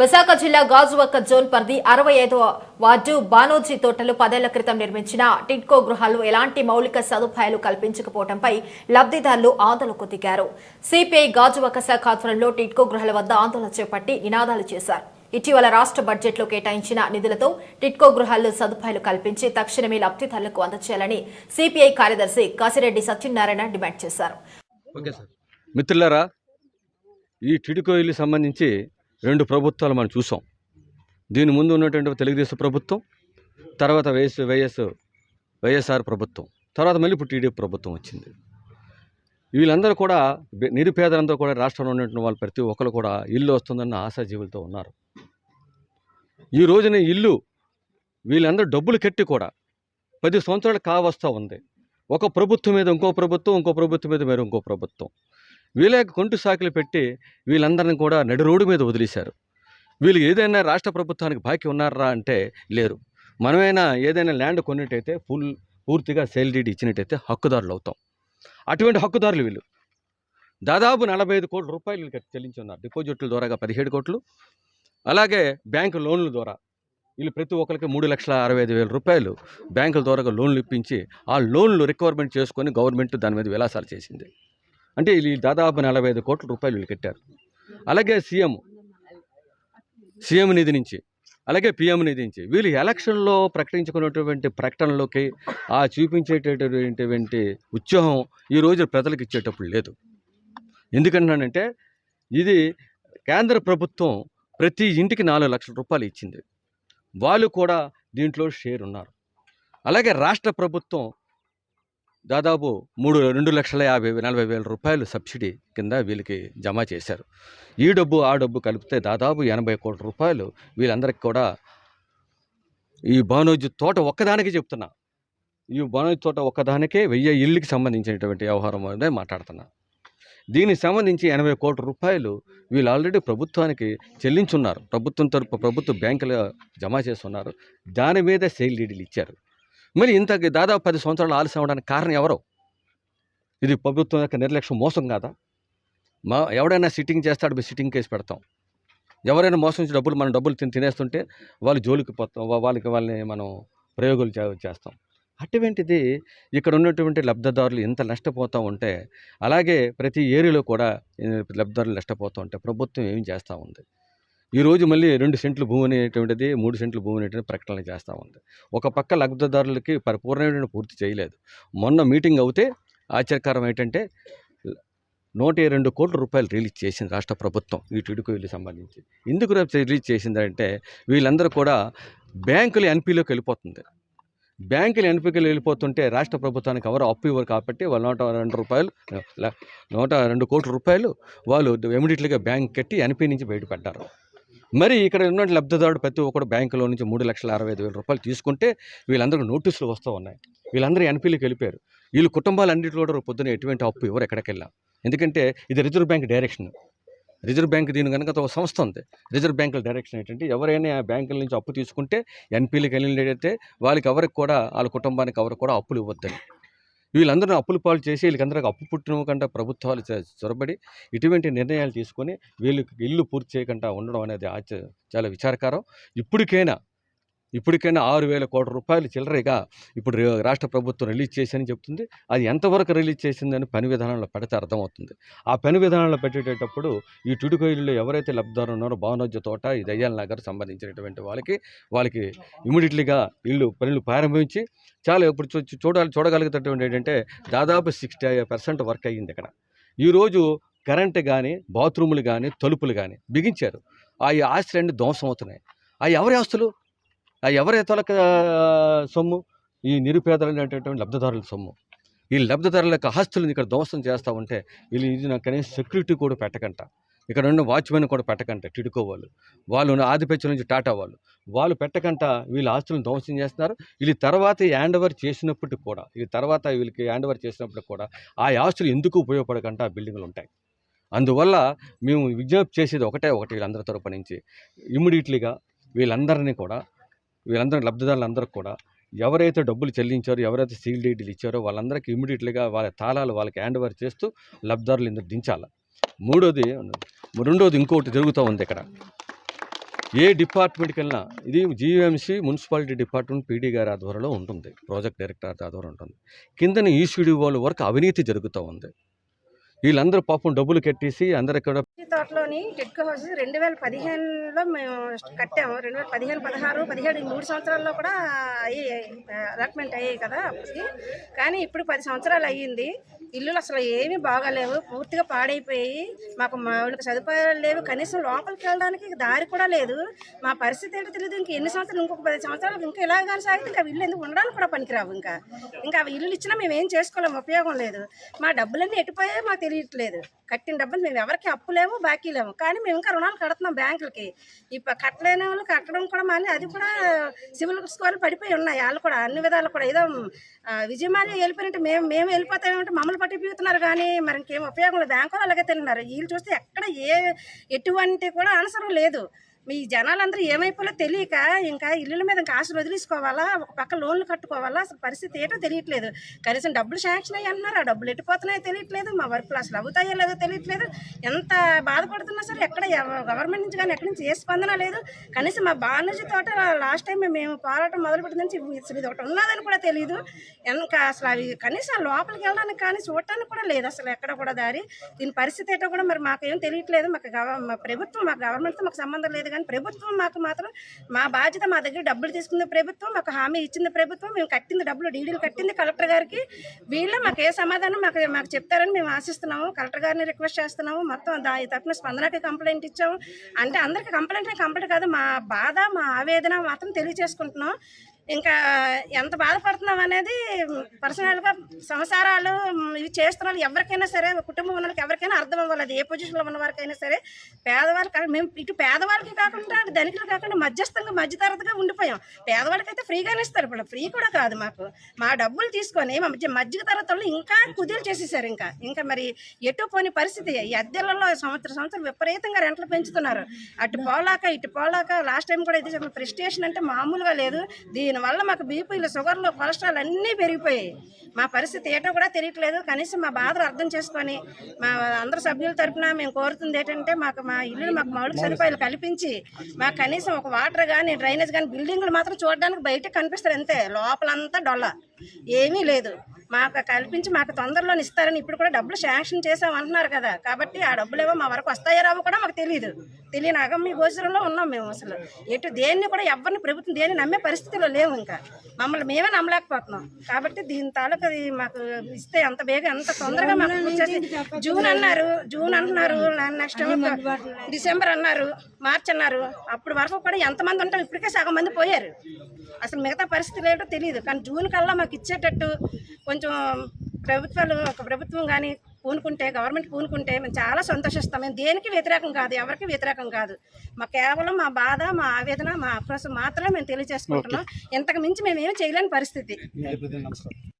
విశాఖ జిల్లా గాజువక్క జోన్ పరిధి అరవై ఐదవ వార్డు బానోజీ తోటలు పదేళ్ళ క్రితం నిర్మించిన టిడ్కో గృహాలు ఎలాంటి మౌలిక సదుపాయాలు కల్పించకపోవడంపై లబ్ధిదారులు ఆందోళనకు దిగారు. సిపిఐ గాజువక్క శాఖ ఆధ్వర్యంలో టిడ్కో గృహాల వద్ద ఆందోళన చేపట్టి నినాదాలు చేశారు. ఇటీవల రాష్ట్ర బడ్జెట్లో కేటాయించిన నిధులతో టిట్కో గృహాల్లో సదుపాయాలు కల్పించి తక్షణమే లబ్ధిదారులకు అందజేయాలని సిపిఐ కార్యదర్శి కాసిరెడ్డి సత్యనారాయణ డిమాండ్ చేశారు. Okay sir. ఈ టిడ్కో ఇల్లు సంబంధించి రెండు ప్రభుత్వాలు మనం చూసాం. దీని ముందు ఉన్నటువంటి తెలుగుదేశం ప్రభుత్వం తర్వాత వైఎస్ వైఎస్ వైఎస్ఆర్ ప్రభుత్వం తర్వాత మళ్ళీ ఇప్పుడు టీడీపీ ప్రభుత్వం వచ్చింది. వీళ్ళందరూ కూడా నిరుపేదలందరూ కూడా రాష్ట్రంలో ఉన్నటువంటి వాళ్ళు ప్రతి ఒక్కరు కూడా ఇల్లు వస్తుందన్న ఆశాజీవులతో ఉన్నారు. ఈ రోజున ఇల్లు వీళ్ళందరూ డబ్బులు కట్టి కూడా పది సంవత్సరాలు కావస్తూ ఉంది. ఒక ప్రభుత్వం మీద ఇంకో ప్రభుత్వం ఇంకో ప్రభుత్వం మీద మరి ఇంకో ప్రభుత్వం. వీళ్ళకి కొంటు సాకులు పెట్టి వీళ్ళందరిని కూడా నడి రోడ్డు మీద వదిలేశారు. వీళ్ళు ఏదైనా రాష్ట్ర ప్రభుత్వానికి బాకీ ఉన్నారా అంటే లేరు. మనమైనా ఏదైనా ల్యాండ్ కొన్నట్టయితే ఫుల్ పూర్తిగా సేల్ డీడ్ ఇచ్చినట్టయితే హక్కుదారులు అవుతాం. అటువంటి హక్కుదారులు వీళ్ళు. దాదాపు నలభై ఐదు కోట్ల రూపాయలు వీళ్ళకి చెల్లించి ఉన్నారు. డిపాజిట్ల ద్వారాగా పదిహేడు కోట్లు. అలాగే బ్యాంకు లోన్ల ద్వారా వీళ్ళు ప్రతి ఒక్కరికి మూడు లక్షల అరవై ఐదు వేల రూపాయలు బ్యాంకుల ద్వారా లోన్లు ఇప్పించి ఆ లోన్లు రిక్వైర్మెంట్ చేసుకొని గవర్నమెంట్ దాని మీద విలాసాలు చేసింది. అంటే వీళ్ళు దాదాపు నలభై ఐదు కోట్ల రూపాయలు వీళ్ళు కట్టారు. అలాగే సీఎం సీఎం నిధి నుంచి అలాగే పిఎం నిధి నుంచి వీళ్ళు ఎలక్షన్లో ప్రకటించుకున్నటువంటి ప్రకటనలోకి ఆ చూపించేటటువంటి ఉత్సాహం ఈ రోజు ప్రజలకు ఇచ్చేటప్పుడు లేదు. ఎందుకంటానంటే ఇది కేంద్ర ప్రభుత్వం ప్రతి ఇంటికి నాలుగు లక్షల రూపాయలు ఇచ్చింది. వాళ్ళు కూడా దీంట్లో షేర్ ఉన్నారు అలాగే రాష్ట్ర ప్రభుత్వం దాదాపు మూడు రెండు లక్షల యాభై నలభై వేల రూపాయలు సబ్సిడీ కింద వీళ్ళకి జమ చేశారు. ఈ డబ్బు ఆ డబ్బు కలిపితే దాదాపు ఎనభై కోట్ల రూపాయలు వీళ్ళందరికీ కూడా ఈ బానోజు తోట ఒక్కదానికే చెప్తున్నా. ఈ బానోజు తోట ఒక్కదానికే వెయ్యి ఇళ్ళకి సంబంధించినటువంటి వ్యవహారం అనేది మాట్లాడుతున్నా. దీనికి సంబంధించి ఎనభై కోట్ల రూపాయలు వీళ్ళు ఆల్రెడీ ప్రభుత్వానికి చెల్లించున్నారు. ప్రభుత్వం తరపు ప్రభుత్వ బ్యాంకులు జమ చేస్తున్నారు. దాని మీద సేల్ డీడీలు ఇచ్చారు. మరి ఇంత దాదాపు పది సంవత్సరాలు ఆలస్యం అవడానికి కారణం ఎవరు? ఇది ప్రభుత్వం యొక్క నిర్లక్ష్యం మోసం కాదా? మా ఎవడైనా సిట్టింగ్ చేస్తాడు మేము సిట్టింగ్ కేసు పెడతాం. ఎవరైనా మోసం నుంచి డబ్బులు మనం డబ్బులు తిని తినేస్తుంటే వాళ్ళు జోలికి పోతాం వాళ్ళకి వాళ్ళని మనం ప్రయోగాలు చేస్తాం. అటువంటిది ఇక్కడ ఉన్నటువంటి లబ్ధిదారులు ఎంత నష్టపోతూ ఉంటే అలాగే ప్రతి ఏరియాలో కూడా లబ్ధిదారులు నష్టపోతూ ఉంటే ప్రభుత్వం ఏం చేస్తూ ఉంది? ఈరోజు మళ్ళీ రెండు సెంట్లు భూమి అనేటువంటిది మూడు సెంట్లు భూమి అనేటువంటి ప్రకటనలు చేస్తూ ఉంది. ఒక పక్క లబ్ధిదారులకి పరిపూర్ణమైన పూర్తి చేయలేదు. మొన్న మీటింగ్ అవుతే ఆశ్చర్యకరం ఏంటంటే నూట రెండు కోట్ల రూపాయలు రిలీజ్ చేసింది రాష్ట్ర ప్రభుత్వం ఈ టిడుకు వీళ్ళు సంబంధించి. ఎందుకు రిలీజ్ చేసిందంటే వీళ్ళందరూ కూడా బ్యాంకులు ఎన్పీలోకి వెళ్ళిపోతుంది. బ్యాంకులు ఎన్పికలు వెళ్ళిపోతుంటే రాష్ట్ర ప్రభుత్వానికి ఎవరు అప్పు ఇవ్వరు కాబట్టి వాళ్ళు నూట రెండు రూపాయలు నూట రెండు కోట్ల రూపాయలు వాళ్ళు ఇమీడియట్లీగా బ్యాంక్ కట్టి ఎన్పి నుంచి బయటపడ్డారు. మరి ఇక్కడ ఉన్న లబ్ధిదారుడు ప్రతి ఒక్కడు బ్యాంకులో నుంచి మూడు లక్షల అరవై ఐదు వేల రూపాయలు తీసుకుంటే వీళ్ళందరికీ నోటీసులు వస్తూ ఉన్నాయి. వీళ్ళందరూ ఎన్పీలకు వెళ్ళిపోయారు. వీళ్ళు కుటుంబాలన్నింటిలో కూడా పొద్దున ఎటువంటి అప్పు ఎవరు ఎక్కడికి వెళ్ళాం ఎందుకంటే ఇది reserve bank direction. Reserve bank దీని కనుక ఒక సంస్థ ఉంది. రిజర్వ్ బ్యాంకుల డైరెక్షన్ ఏంటంటే ఎవరైనా ఆ బ్యాంకుల నుంచి అప్పు తీసుకుంటే ఎన్పీలకు వెళ్ళినట్టయితే వాళ్ళకి ఎవరికి కూడా వాళ్ళ కుటుంబానికి ఎవరికి కూడా అప్పులు ఇవ్వద్దని. వీళ్ళందరూ అప్పులు పాలు చేసి వీళ్ళకందరికి అప్పు పుట్టిన కంటే ప్రభుత్వాలు చొరబడి ఇటువంటి నిర్ణయాలు తీసుకొని వీళ్ళకి ఇల్లు పూర్తి చేయకుండా ఉండడం అనేది ఆచ చాలా విచారకరం. ఇప్పటికైనా ఇప్పటికైనా ఆరు వేల కోట్ల రూపాయలు చిల్లరగా ఇప్పుడు రాష్ట్ర ప్రభుత్వం రిలీజ్ చేసిందని చెప్తుంది. అది ఎంతవరకు రిలీజ్ చేసిందని పని విధానంలో పెడితే అర్థమవుతుంది. ఆ పని విధానంలో పెట్టేటప్పుడు ఈ టుడుకొయిల్లో ఎవరైతే లబ్ధిదారు ఉన్నారో భావనోజ్య తోట ఈ దయ్యాల నగర్ సంబంధించినటువంటి వాళ్ళకి వాళ్ళకి ఇమీడియట్లీగా ఇల్లు పనులు ప్రారంభించి చాలా ఇప్పుడు చూడాలి చూడగలిగేటటువంటి ఏంటంటే దాదాపు సిక్స్టీ పర్సెంట్ వర్క్ అయ్యింది ఇక్కడ. ఈరోజు కరెంట్ కానీ బాత్రూములు కానీ తలుపులు కానీ బిగించారు. ఆ ఆస్తులన్నీ ధ్వంసం అవుతున్నాయి. ఆ ఎవరి ఆస్తులు? ఎవరి తొలక సొమ్ము? ఈ నిరుపేదలైనటువంటి లబ్ధిదారుల సొమ్ము. ఈ లబ్ధిదారుల యొక్క ఆస్తులను ఇక్కడ ధ్వంసం చేస్తూ ఉంటే వీళ్ళు ఇది నాకు కనీసం సెక్యూరిటీ కూడా పెట్టకంట. ఇక్కడ ఉన్న వాచ్మెన్ కూడా పెట్టకంట టిడుకో వాళ్ళు. వాళ్ళు ఉన్న ఆదిపత్యం నుంచి టాటా వాళ్ళు. వాళ్ళు పెట్టకంట వీళ్ళ ఆస్తులను ధ్వంసం చేస్తున్నారు. వీళ్ళు తర్వాత హ్యాండ్ ఓవర్ చేసినప్పటికి కూడా ఈ తర్వాత వీళ్ళకి హ్యాండ్ ఓవర్ చేసినప్పుడు కూడా ఆ ఆస్తులు ఎందుకు ఉపయోగపడకంట ఆ బిల్డింగ్లు ఉంటాయి. అందువల్ల మేము విజ్ఞప్తి చేసేది ఒకటే ఒకటి వీళ్ళందరి తరపు నుంచి. ఇమ్మీడియట్లీగా వీళ్ళందరినీ కూడా వీళ్ళందరూ లబ్ధిదారులందరూ కూడా ఎవరైతే డబ్బులు చెల్లించారో ఎవరైతే సీల్ డీటెయిల్ ఇచ్చారో వాళ్ళందరికీ ఇమీడియట్లీగా వాళ్ళ తాళాలు వాళ్ళకి హ్యాండ్ ఓవర్ చేస్తూ లబ్ధిదారులు ఇందుకు దించాలి. మూడోది రెండోది ఇంకోటి జరుగుతూ ఉంది ఇక్కడ. ఏ డిపార్ట్మెంట్కి వెళ్ళినా ఇది జీవీఎంసీ మున్సిపాలిటీ డిపార్ట్మెంట్ పీడీ గారి ఆధ్వర్యంలో ఉంటుంది. ప్రాజెక్ట్ డైరెక్టర్ ఆధ్వర్యం ఉంటుంది. కిందన ఈసీడీ వాళ్ళ వరకు అవినీతి జరుగుతూ ఉంది. వీళ్ళందరూ పాపం డబ్బులు కట్టేసి అందరికీ తోటలోని టెట్కో హౌస్ రెండు వేల పదిహేనులో మేము కట్టాము. రెండు వేల పదిహేను పదహారు పదిహేడు మూడు సంవత్సరాల్లో కూడా అయ్యాయి అలాట్మెంట్ అయ్యాయి కదా అప్పటికి. కానీ ఇప్పుడు పది సంవత్సరాలు అయ్యింది. ఇల్లులు అసలు ఏమీ బాగాలేవు. పూర్తిగా పాడైపోయి మాకు మౌలిక సదుపాయాలు లేవు. కనీసం లోపలికి వెళ్ళడానికి దారి కూడా లేదు. మా పరిస్థితి ఏంటో తెలియదు ఇంక ఎన్ని సంవత్సరాలు ఇంకొక పది సంవత్సరాలు ఇంకా ఇలా కానీ సాగితే ఇంకా ఇల్లు ఎందుకు ఉండడానికి కూడా పనికిరావు ఇంకా. ఇంకా అవి ఇల్లు ఇచ్చినా మేము ఏం చేసుకోలేము ఉపయోగం లేదు. మా డబ్బులన్నీ ఎట్టిపోయాయో మాకు తెలియట్లేదు. కట్టిన డబ్బులు మేము ఎవరికి అప్పులేము. లేవు బాకీ లేవు కానీ మేము ఇంకా రుణాలు కడుతున్నాం బ్యాంకులకి. ఇప్పుడు కట్టలేని వాళ్ళు కట్టడం కూడా మళ్ళీ అది కూడా సివిల్ స్కోర్లు పడిపోయి ఉన్నాయి. వాళ్ళు కూడా అన్ని విధాలు కూడా ఏదో విజయమాలి వెళ్ళిపోయినట్టు మేము మేము వెళ్ళిపోతామంటే మమ్మల్ని పట్టిపోతున్నారు కానీ మరి ఇంకేం ఉపయోగం లేదు. బ్యాంకు వాళ్ళు అలాగే తిన్నారు వీళ్ళు చూస్తే ఎక్కడ ఏ ఎటువంటి కూడా ఆన్సర్ లేదు. మీ జనాలందరూ ఏమైపోలో తెలియక ఇంకా ఇల్లుల మీద ఇంకా ఆశలు వదిలేసుకోవాలా? ఒక పక్క లోన్లు కట్టుకోవాలా? అసలు పరిస్థితి ఏంటో తెలియట్లేదు. కనీసం డబ్బులు శాంక్షన్ అయ్యి అన్నారు ఆ డబ్బులు ఎట్టిపోతున్నాయో తెలియట్లేదు. మా వర్క్లు అసలు అవుతాయో లేదో తెలియట్లేదు. ఎంత బాధపడుతున్నా సరే ఎక్కడ గవర్నమెంట్ నుంచి కానీ ఎక్కడి నుంచి ఏ స్పందన లేదు. కనీసం మా బానర్జీ తోట లాస్ట్ టైం మేము పోరాటం మొదలుపెట్టిన నుంచి అసలు ఇది ఒకటి ఉన్నదని కూడా తెలియదు ఇంకా అసలు అవి కనీసం లోపలికి వెళ్ళడానికి కానీ చూడటానికి కూడా లేదు అసలు ఎక్కడ కూడా దారి. దీని పరిస్థితి ఏంటో కూడా మరి మాకేం తెలియట్లేదు. మాకు మా ప్రభుత్వం మా గవర్నమెంట్తో మాకు సంబంధం లేదు కానీ ప్రభుత్వం మాకు మాత్రం మా బాధ్యత మా దగ్గర డబ్బులు తీసుకుంది ప్రభుత్వం మాకు హామీ ఇచ్చింది ప్రభుత్వం మేము కట్టింది డబ్బులు డీడీలు కట్టింది కలెక్టర్ గారికి. వీళ్ళు మాకు ఏ సమాధానం మాకు మాకు చెప్తారని మేము ఆశిస్తున్నాము. కలెక్టర్ గారిని రిక్వెస్ట్ చేస్తున్నాము. మొత్తం దాని తరఫున స్పందనకి కంప్లైంట్ ఇచ్చాము. అంటే అందరికీ కంప్లైంట్ కంప్లైంట్ కాదు మా బాధ మా ఆవేదన మాత్రం తెలియజేసుకుంటున్నాం. ఇంకా ఎంత బాధపడుతున్నాం అనేది పర్సనల్గా సంసారాలు ఇవి చేస్తున్న వాళ్ళు ఎవరికైనా సరే కుటుంబం ఉన్న వాళ్ళకి ఎవరికైనా అర్థం అవ్వాలి ఏ పొజిషన్లో ఉన్న వారికైనా సరే పేదవాళ్ళకి మేము ఇటు పేదవాళ్ళకి కాకుండా ధనికులు కాకుండా మధ్యస్థంగా మధ్యతరగతిగా ఉండిపోయాం. పేదవాళ్ళకి అయితే ఫ్రీగానే ఇస్తారు. ఇప్పుడు ఫ్రీ కూడా కాదు మాకు. మా డబ్బులు తీసుకొని మధ్య మధ్య తరగతి ఇంకా కుదేలు చేసేసారు ఇంకా. ఇంకా మరి ఎటు పోని పరిస్థితి. ఈ అద్దెలలో సంవత్సరం సంవత్సరం విపరీతంగా రెంట్లు పెంచుతున్నారు. అటు పోలాక ఇటు పోలాక లాస్ట్ టైం కూడా ఇది ప్రిస్టేషన్ అంటే మామూలుగా లేదు. దీని దీనివల్ల మాకు బీపీలు షుగర్లు కొలెస్ట్రాల్ అన్నీ పెరిగిపోయాయి. మా పరిస్థితి ఏంటో కూడా తెలియట్లేదు. కనీసం మా బాధలు అర్థం చేసుకొని మా అందరు సభ్యుల తరపున మేము కోరుతుంది ఏంటంటే మాకు మా ఇల్లు మాకు మౌలిక సదుపాయాలు కల్పించి మాకు కనీసం ఒక వాటర్ కానీ డ్రైనేజ్ కానీ బిల్డింగ్లు మాత్రం చూడడానికి బయట కనిపిస్తారు అంతే. లోపలంతా డొల్ల. ఏమీ లేదు. మాకు కల్పించి మాకు తొందరలోనే ఇస్తారని ఇప్పుడు కూడా డబ్బులు శాంక్షన్ చేసాం అంటున్నారు కదా. కాబట్టి ఆ డబ్బులు ఏవో మా వరకు వస్తాయో రావో కూడా మాకు తెలియదు తెలియని అగమ్య గోచరంలో ఉన్నాం మేము అసలు. ఎటు దేన్ని కూడా ఎవరిని ప్రభుత్వం దేన్ని నమ్మే పరిస్థితిలో లేవు ఇంకా. మమ్మల్ని మేమే నమ్మలేకపోతున్నాం. కాబట్టి దీని తాలూకు అది మాకు ఇస్తే ఎంత బేగా ఎంత తొందరగా మాకు వచ్చేసి జూన్ అన్నారు జూన్ అంటున్నారు నెక్స్ట్ డిసెంబర్ అన్నారు మార్చ్ అన్నారు. అప్పుడు వరకు కూడా ఎంతమంది ఉంటారు? ఇప్పటికే సగం మంది పోయారు. అసలు మిగతా పరిస్థితులు ఏంటో తెలియదు. కానీ జూన్ కల్లా మాకు ఇచ్చేటట్టు కొంచెం ప్రభుత్వాలు ఒక ప్రభుత్వం కానీ పూనుకుంటే గవర్నమెంట్ పూనుకుంటే మేము చాలా సంతోషిస్తాం. మేము దేనికి వ్యతిరేకం కాదు ఎవరికి వ్యతిరేకం కాదు. మా కేవలం మా బాధ మా ఆవేదన మా ఆక్రోశం మాత్రమే మేము తెలియజేసుకుంటున్నాం. ఇంతకు మించి మేము ఏం చేయలేని పరిస్థితి.